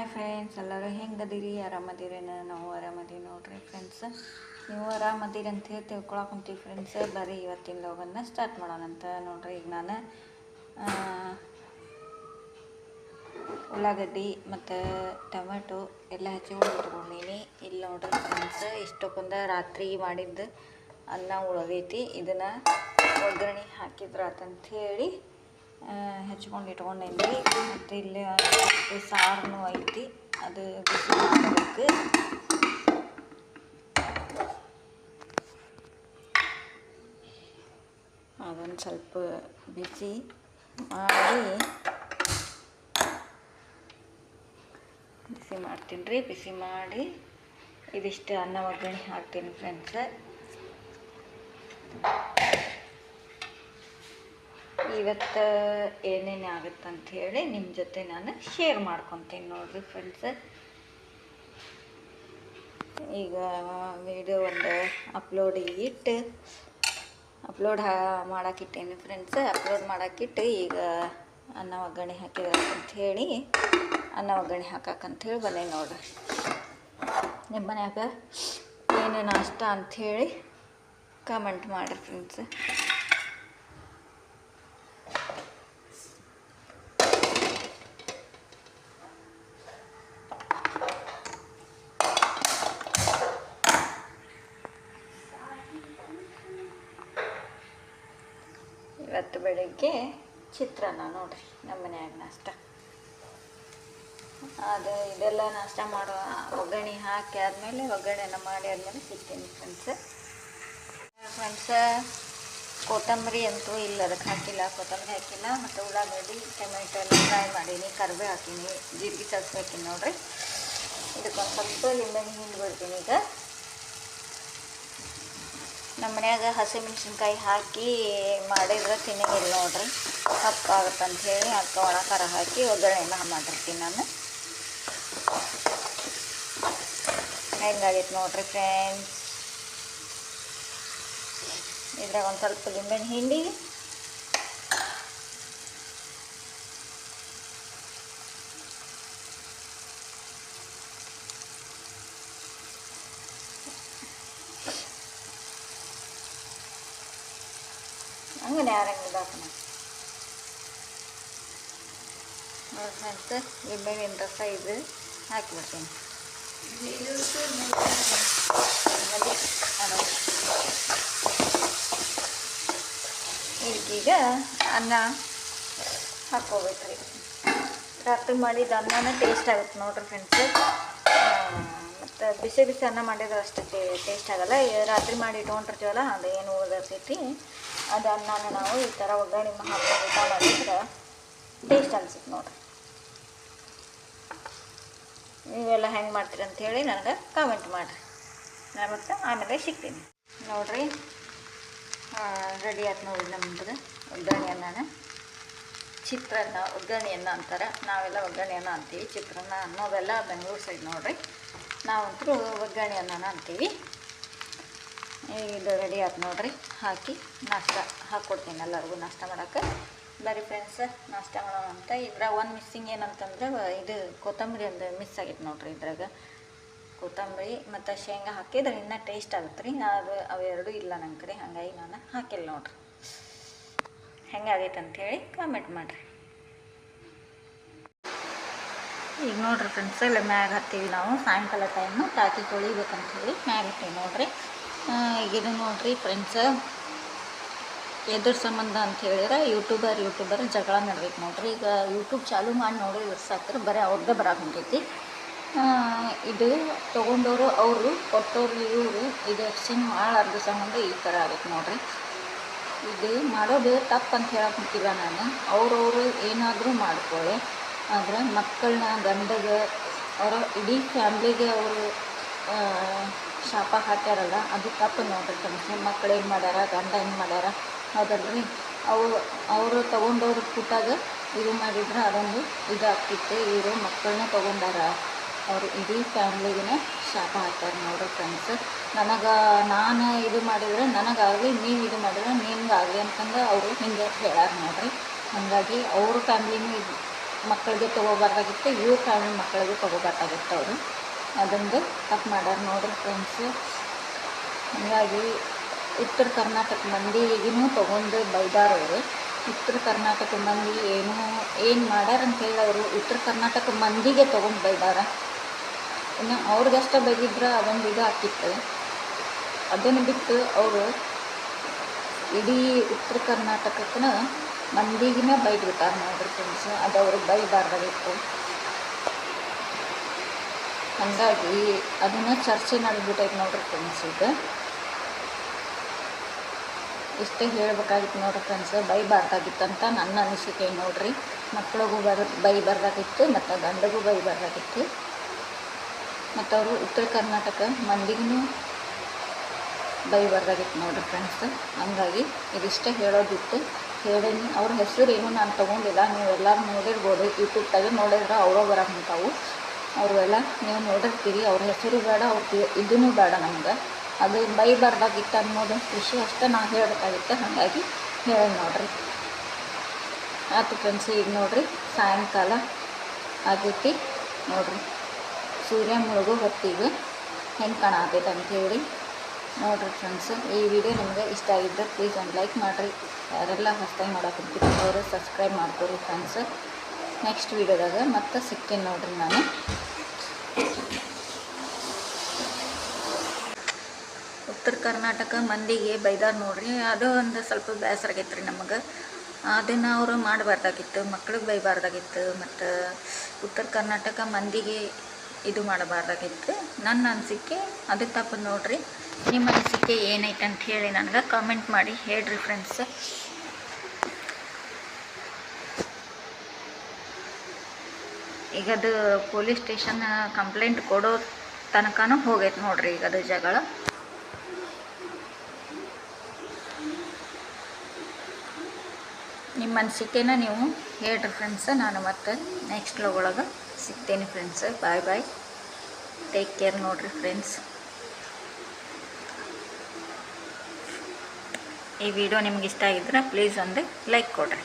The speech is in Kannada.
ಹಾಯ್ ಫ್ರೆಂಡ್ಸ್ ಎಲ್ಲರೂ ಹೆಂಗದಿರಿ? ಆರಾಮದಿರೇನ ನಾವು ಆರಾಮದೀವಿ ನೋಡ್ರಿ ಫ್ರೆಂಡ್ಸ್ ನೀವು ಆರಾಮದಿರಿ ಅಂತ ಹೇಳಿ ತಿಳ್ಕೊಳಕಂತೀವಿ ಫ್ರೆಂಡ್ಸ್ ಬರೀ ಇವತ್ತಿನ ಲೋಗನ್ನ ಸ್ಟಾರ್ಟ್ ಮಾಡೋಣಂತ ನೋಡ್ರಿ ಈಗ ನಾನು. ಉಳ್ಳಾಗಡ್ಡಿ ಮತ್ತು ಟೊಮೆಟೊ ಎಲ್ಲ ಹಚ್ಚಿ ಇಟ್ಕೊಂಡೀನಿ. ಇಲ್ಲಿ ನೋಡ್ರಿ ಫ್ರೆಂಡ್ಸ್ ಇಷ್ಟಕ್ಕೊಂದು ರಾತ್ರಿ ಮಾಡಿದ್ದು ಅನ್ನ ಉಳಿದೈತಿ ಇದನ್ನು ಒಗ್ಗರಣೆ ಹಾಕಿದ್ರಾತಂತ ಹೇಳಿ ಹೆಚ್ಕೊಂಡು ಇಟ್ಕೊಂಡೇನಿ ಮತ್ತು ಇಲ್ಲಿ ಸಾರನು ಐತಿ. ಅದು ಬಿಸಿ ಮಾಡಬೇಕು ಅದನ್ನು ಸ್ವಲ್ಪ ಬಿಸಿ ಮಾಡಿ ಬಿಸಿ ಮಾಡ್ತೀನಿ ರೀ, ಬಿಸಿ ಮಾಡಿ. ಇದಿಷ್ಟು ಅನ್ನ ಒಗ್ಗರಣೆ ಹಾಕ್ತೀನಿ ಫ್ರೆಂಡ್ಸ್ ಇವತ್ತು ಏನೇನು ಆಗುತ್ತಂತ ಹೇಳಿ ನಿಮ್ಮ ಜೊತೆ ನಾನು ಶೇರ್ ಮಾಡ್ಕೊತೀನಿ ನೋಡಿರಿ ಫ್ರೆಂಡ್ಸ್ ಈಗ ವಿಡಿಯೋ ಒಂದು ಅಪ್ಲೋಡ್ ಇಟ್ಟು ಅಪ್ಲೋಡ್ ಮಾಡೋಕ್ಕಿಟ್ಟೇನಿ ಫ್ರೆಂಡ್ಸ್ ಅಪ್ಲೋಡ್ ಮಾಡೋಕ್ಕಿಟ್ಟು ಈಗ ಅನ್ನ ಒಗ್ಗರಣೆ ಅಂತ ಹೇಳಿ ಅನ್ನ ಒಗ್ಗರಣೆ ಹಾಕಕ್ಕಂಥೇಳಿ ಬಂದೆ ನೋಡ್ರಿ. ನಿಮ್ಮ ಮನ್ಯಾಗ ಏನೇನು ನಾಷ್ಟ ಅಂಥೇಳಿ ಕಮೆಂಟ್ ಮಾಡಿರಿ ಫ್ರೆಂಡ್ಸ್ ಇವತ್ತು ಬೆಳಗ್ಗೆ ಚಿತ್ರಾನ್ನ ನೋಡ್ರಿ, ನಮ್ಮ ಮನ್ಯಾಗ ನಾಷ್ಟ. ಅದು ಇದೆಲ್ಲ ನಾಷ್ಟ ಮಾಡೋ ಒಗ್ಗರಣೆ ಹಾಕಿ ಆದಮೇಲೆ ಒಗ್ಗರಣೆನ ಮಾಡಿ ಆದಮೇಲೆ ಸಿಗ್ತೀನಿ ಫ್ರೆಂಡ್ಸ್ ಫ್ರೆಂಡ್ಸ ಕೊತ್ತಂಬರಿ ಅಂತೂ ಇಲ್ಲ, ಅದಕ್ಕೆ ಹಾಕಿಲ್ಲ, ಕೊತ್ತಂಬರಿ ಹಾಕಿಲ್ಲ. ಮತ್ತು ಉಳ್ಳಾಗಡ್ಡಿ, ಟೊಮೆಟೊ ಎಲ್ಲ ಫ್ರೈ ಮಾಡೀನಿ ಕರಿಬೇ ಹಾಕೀನಿ, ಜೀರಿಗೆ ಹಾಕೀನಿ ನೋಡ್ರಿ. ಇದಕ್ಕೊಂದು ಸ್ವಲ್ಪ ಲಿಂಬೆ ಹಿಂದೆ ಬಿಡ್ತೀನಿ ಈಗ. ನಮ್ಮ ಮನ್ಯಾಗ ಹಸಿಮೆಣ್ಸಿನ್ಕಾಯಿ ಹಾಕಿ ಮಾಡಿದ್ರೆ ತಿನ್ನಂಗಿಲ್ಲ ನೋಡ್ರಿ. ಅಂತ ಹೇಳಿ ಅದಕ್ಕೆ ಒಣ ಖಾರ ಹಾಕಿ ಒಗ್ಗರಣೆನ ಮಾಡಿರ್ತೀನಿ ನಾನು. ಹೆಂಗಾಗೈತೆ ನೋಡ್ರಿ ಫ್ರೆಂಡ್ಸ್ ಇದ್ರಾಗ ಒಂದು ಸ್ವಲ್ಪ ಲಿಂಬೆಹಣ್ಣು ಹಿಂಡಿ. അങ്ങനെ ആരെങ്കിലും ഇതാക്കണം ನೋಡಿ ಫ್ರೆಂಡ್ಸ್ ಲಿಂಬೆಹಣ್ಣಿನ ರಸ ಇದು ಹಾಕಿಬಿಡ್ತೀನಿ ಆಮೇಲೆ ಅದು ಇದಕ್ಕೀಗ ಅನ್ನ ಹಾಕ್ಕೋಬೇಕ್ರಿ ರಾತ್ರಿ ಮಾಡಿದ ಅನ್ನನ ಟೇಸ್ಟ್ ಆಗುತ್ತೆ ನೋಡ್ರಿ ಫ್ರೆಂಡ್ಸ್ ಮತ್ತು ಬಿಸಿ ಬಿಸಿ ಅನ್ನ ಮಾಡಿದ್ರೆ ಅಷ್ಟು ಟೇಸ್ಟ್ ಆಗಲ್ಲ. ರಾತ್ರಿ ಮಾಡಿ ಇಟ್ಕೊಂಡಿರ್ತೀವಲ್ಲ ಅದು ಏನು ಉಳಿದಿರ್ತೈತಿ ಅದು ಅನ್ನನ ನಾವು ಈ ಥರ ಒಗ್ಗರಣೆ ಹಾಕೊಂಡು ಊಟ ಮಾಡಿದ್ರೆ ಟೇಸ್ಟ್ ಅನ್ಸುತ್ತೆ ನೋಡಿರಿ. ನೀವೆಲ್ಲ ಹೆಂಗೆ ಮಾಡ್ತೀರಿ ಅಂತ ಹೇಳಿ ನನಗೆ ಕಾಮೆಂಟ್ ಮಾಡಿರಿ. ನಾನು ಮತ್ತೆ ಆಮೇಲೆ ಸಿಗ್ತೀನಿ. ನೋಡಿರಿ. ರೆಡಿ ಆಯ್ತು ನೋಡಿ ನಮ್ದು ಒಗ್ಗರಣೆ ಅನ್ನನ. ಚಿತ್ರಾನ್ನ, ಒಗ್ಗರಣೆ ಅನ್ನ ಅಂತಾರೆ. ನಾವೆಲ್ಲ ಒಗ್ಗರಣೆ ಅನ್ನ ಅಂತೀವಿ, ಚಿತ್ರಾನ್ನ ಅನ್ನೋದೆಲ್ಲ ಬೆಂಗಳೂರು ಸೈಡ್ ನೋಡ್ರಿ. ನಾವಂತರೂ ಒಗ್ಗರಣೆ ಅನ್ನ ಅಂತೀವಿ. ಇದು ರೆಡಿ ಆಯ್ತು ನೋಡ್ರಿ, ಹಾಕಿ ನಾಷ್ಟ ಹಾಕ್ಕೊಡ್ತೀನಿ ಎಲ್ಲರಿಗೂ ನಾಷ್ಟ ಮಾಡೋಕ್ಕೆ ಬರೀ ಫ್ರೆಂಡ್ಸ್ ನಾಷ್ಟ ಮಾಡೋಣ ಅಂತ. ಇದ್ರಾಗ ಒಂದು ಮಿಸ್ಸಿಂಗ್ ಏನಂತಂದ್ರೆ ಇದು ಕೊತ್ತಂಬರಿ ಒಂದು ಮಿಸ್ ಆಗೈತೆ ನೋಡ್ರಿ ಇದ್ರಾಗ. ಕೊತ್ತಂಬರಿ ಮತ್ತು ಶೇಂಗಾ ಹಾಕಿದ್ರೆ ಇನ್ನೂ ಟೇಸ್ಟ್ ಆಗುತ್ತೆ ರೀ ಅದು ಅವೆರಡೂ ಇಲ್ಲ ನನ್ನ ಕಡೆ ಹಾಗಾಗಿ ನಾನು ಹಾಕಿಲ್ಲ ನೋಡ್ರಿ. ಹೆಂಗಾಗೈತೆ ಅಂಥೇಳಿ ಕಾಮೆಂಟ್ ಮಾಡಿರಿ. ಈಗ ನೋಡ್ರಿ ಫ್ರೆಂಡ್ಸ್ ಇಲ್ಲ ಮ್ಯಾಗ ಹತ್ತೀವಿ ನಾವು. ಸಾಯಂಕಾಲ ಟೈಮು ಟಾಕಿ ತೊಳಿಬೇಕಂತ ಹೇಳಿ ಮ್ಯಾಗ ಹತ್ತೀವಿ ನೋಡ್ರಿ. ಈಗ ಇದು ನೋಡ್ರಿ ಫ್ರೆಂಡ್ಸ್ ಎದ್ರ ಸಂಬಂಧ ಅಂತ ಹೇಳಿದ್ರೆ ಯೂಟ್ಯೂಬರ್ ಯೂಟ್ಯೂಬರ್ ಜಗಳ ನಡ್ಬೇಕು ನೋಡ್ರಿ. ಈಗ ಯೂಟ್ಯೂಬ್ ಚಾಲೂ ಮಾಡಿ ನೋಡಿ ಸಾಕ್ರೆ ಬರೀ ಅವ್ರದ್ದೇ ಬರಾಕ್ ಹೊಂಟೈತಿ. ಆ, ಇದು ತೊಗೊಂಡವರು ಅವರು ಕೊಟ್ಟವರು ಇವರು ಇದು ಎಕ್ಸ್ಚೇಂಜ್ ಮಾಡಾರ್ದ ಸಂಬಂಧ ಈ ಥರ ಆಗುತ್ತೆ ನೋಡ್ರಿ. ಇದು ಮಾಡೋದು ತಪ್ಪು ಅಂತ ಹೇಳಕ್ಕೆ ನಾನು. ಅವ್ರವರು ಏನಾದರೂ ಮಾಡ್ಕೊಳ್ಳಿ. ಆದರೆ ಮಕ್ಕಳನ್ನ ಗಂಡಗೆ, ಅವರ ಇಡೀ ಫ್ಯಾಮ್ಲಿಗೆ ಅವರು ಶಾಪ ಹಾಕ್ಯಾರಲ್ಲ, ಅದು ತಪ್ಪು ನೋಡ್ರಿ ಫ್ರೆಂಡ್ಸ್. ಮಕ್ಳು ಏನು ಮಾಡ್ಯಾರ, ಗಂಡ ಏನು ಮಾಡ್ಯಾರ ಹೌದಲ್ರಿ ಅವು, ಅವರು ತೊಗೊಂಡವ್ರ ಕೂತಾಗ ಇದು ಮಾಡಿದ್ರೆ ಅದೊಂದು ಇದಾಗ್ತಿತ್ತು. ಇವರು ಮಕ್ಕಳನ್ನ ತೊಗೊಂಡಾರ. ಅವರು ಇಡೀ ಫ್ಯಾಮ್ಲಿಗೆ ಶಾಪ ಹಾಕ್ಯಾರ ನೋಡ್ರಿ ಫ್ರೆಂಡ್ಸ್. ನನಗೆ, ನಾನು ಇದು ಮಾಡಿದ್ರೆ ನನಗಾಗಲಿ, ನೀವು ಇದು ಮಾಡಿದ್ರೆ ನಿಮ್ಗಾಗಲಿ ಅಂತಂದು ಅವರು ಹಿಂಗೆ ಹೇಳ್ಯಾರ ನೋಡ್ರಿ. ಹಾಗಾಗಿ ಅವ್ರ ಫ್ಯಾಮ್ಲಿನೂ ಮಕ್ಕಳಿಗೆ ತೊಗೋಬಾರ್ದಾಗಿತ್ತು, ಇವು ಕಾರಣ ಮಕ್ಕಳಿಗೆ ತೊಗೋಬೇಕಾಗಿತ್ತು ಅವರು. ಅದೊಂದು ತಪ್ಪು ಮಾಡ್ಯಾರ ನೋಡ್ರಿ ಫ್ರೆಂಡ್ಸು ಹಾಗಾಗಿ ಉತ್ತರ ಕರ್ನಾಟಕ ಮಂದಿಗೂ ತೊಗೊಂಡು ಬೈದಾರ ಅವರು. ಉತ್ತರ ಕರ್ನಾಟಕ ಮಂದಿ ಏನು ಏನು ಮಾಡ್ಯಾರ ಅಂತೇಳಿ ಅವರು ಉತ್ತರ ಕರ್ನಾಟಕ ಮಂದಿಗೆ ತೊಗೊಂಡು ಬೈದಾರ. ಇನ್ನು ಅವ್ರಿಗಷ್ಟೇ ಬೈದಿದ್ರೆ ಅದೊಂದು ಇದು ಹಾಕಿತ್ತು ಅದನ್ನು ಬಿಟ್ಟು ಅವರು ಇಡೀ ಉತ್ತರ ಕರ್ನಾಟಕಕ್ಕನ ಮಂದಿಗಿನ ಬೈದಿರ್ತಾರೆ ನೋಡ್ರಿ ಫ್ರೆಂಡ್ಸ್ ಅದು ಅವ್ರಿಗೆ ಬೈಬಾರ್ದಾಗಿತ್ತು. ಹಂಗಾಗಿ ಅದನ್ನು ಚರ್ಚೆ ನಡೆದ್ಬಿಟ್ಟೈತೆ ನೋಡ್ರಿ ಫ್ರೆಂಡ್ಸ್ ಈಗ ಇಷ್ಟೇ ಹೇಳ್ಬೇಕಾಗಿತ್ತು ನೋಡ್ರಿ ಫ್ರೆಂಡ್ಸ್ ಬೈಬಾರ್ದಾಗಿತ್ತಂತ ನನ್ನ ಅನಿಸಿಕೆ ನೋಡ್ರಿ. ಮಕ್ಳಿಗೂ ಬರ್, ಬೈಬಾರ್ದಾಗಿತ್ತು ಮತ್ತು ಗಂಡಗೂ ಬೈಬಾರ್ದಾಗಿತ್ತು. ಮತ್ತು ಅವರು ಉತ್ತರ ಕರ್ನಾಟಕ ಮಂದಿಗೂ ಬೈಬಾರ್ದಾಗಿತ್ತು ನೋಡ್ರಿ ಫ್ರೆಂಡ್ಸ್ ಹಂಗಾಗಿ ಇದಿಷ್ಟೇ ಹೇಳೋದಿತ್ತು. ಹೇಳೀನಿ, ಅವ್ರ ಹೆಸರು ಏನು ನಾನು ತೊಗೊಂಡಿಲ್ಲ. ನೀವೆಲ್ಲರೂ ನೋಡಿರ್ಬೋದು ಯೂಟ್ಯೂಬ್ದಾಗೆ ನೋಡಿದ್ರೆ ಅವರೋ ಬರೋಕೆ ಅವರೆಲ್ಲ ನೀವು ನೋಡಿರ್ತೀರಿ, ಅವ್ರ ಹೆಸರು ಬೇಡ, ಅವ್ರ ಇದೂ ಬೇಡ ನಮ್ಗೆ. ಅದು ಬೈಬಾರ್ದಾಗಿತ್ತು ಅನ್ನೋದು ಖುಷಿ ಅಷ್ಟೇ ನಾ ಹೇಳಬೇಕಾಗಿತ್ತು. ಹಾಗಾಗಿ ಹೇಳಿ ನೋಡ್ರಿ. ಆಯ್ತು ಫ್ರೆಂಡ್ಸ್ ಈಗ ನೋಡ್ರಿ ಸಾಯಂಕಾಲ ಆಗೈತಿ. ನೋಡ್ರಿ, ಸೂರ್ಯ ಮುಳುಗೋ ಹೊತ್ತಿಗೆ ಹೆಂಗೆ ಕಾಣತೈತೆ ಅಂಥೇಳಿ ನೋಡ್ರಿ ಫ್ರೆಂಡ್ಸ್ ಈ ವಿಡಿಯೋ ನಿಮಗೆ ಇಷ್ಟ ಆಗಿದ್ದರೆ ಪ್ಲೀಸ್ ಒಂದು ಲೈಕ್ ಮಾಡಿರಿ. ಯಾರೆಲ್ಲ ಟೈಮ್ ಮಾಡೋಕೆ ಅವರು ಸಬ್ಸ್ಕ್ರೈಬ್ ಮಾಡ್ಕೊರಿ ಫ್ರೆಂಡ್ಸ್ ನೆಕ್ಸ್ಟ್ ವೀಡಿಯೋದಾಗ ಮತ್ತೆ ಸಿಗ್ತೀನಿ ನೋಡಿರಿ ನಾನು. ಉತ್ತರ ಕರ್ನಾಟಕ ಮಂದಿಗೆ ಬೈದಾರ ನೋಡ್ರಿ. ಅದು ಒಂದು ಸ್ವಲ್ಪ ಬೇಸರ ಆಗೈತೆ ರೀ ನಮಗೆ ಅದನ್ನು ಅವರು ಮಾಡಬಾರ್ದಾಗಿತ್ತು, ಮಕ್ಳಿಗೆ ಬೈಬಾರ್ದಾಗಿತ್ತು, ಮತ್ತು ಉತ್ತರ ಕರ್ನಾಟಕ ಮಂದಿಗೆ ಇದು ಮಾಡಬಾರ್ದಾಗಿತ್ತು. ನನ್ನ ಅನಿಸಿಕೆ ಅದು ತಪ್ಪು ನೋಡ್ರಿ. ನಿಮ್ಮ ಅನಿಸಿಕೆ ಏನೈತೆ ಅಂತ ಹೇಳಿ ನನಗೆ ಕಾಮೆಂಟ್ ಮಾಡಿ, ಹೇಳ್ರಿ ಫ್ರೆಂಡ್ಸ್ ಈಗ ಅದು ಪೊಲೀಸ್ ಸ್ಟೇಷನ್ ಕಂಪ್ಲೇಂಟ್ ಕೊಡೋ ತನಕನೂ ಹೋಗೈತೆ ನೋಡ್ರಿ ಈಗ ಅದು ಜಗಳ. ನಿಮ್ಮ ಅನಿಸಿಕೆನ ನೀವು ಹೇಳ್ರಿ ಫ್ರೆಂಡ್ಸ್ ನಾನು ಮತ್ತೆ ನೆಕ್ಸ್ಟ್ ಒಳಗೆ ಸಿಗ್ತೇನೆ friends bye bye take care ನೋಡ್ರಿ ಫ್ರೆಂಡ್ಸ್ ಈ ವಿಡಿಯೋ ನಿಮ್ಗೆ ಇಷ್ಟ ಆಗಿದ್ರೆ ಪ್ಲೀಸ್ ಒಂದು ಲೈಕ್ ಕೊಡ್ರಿ.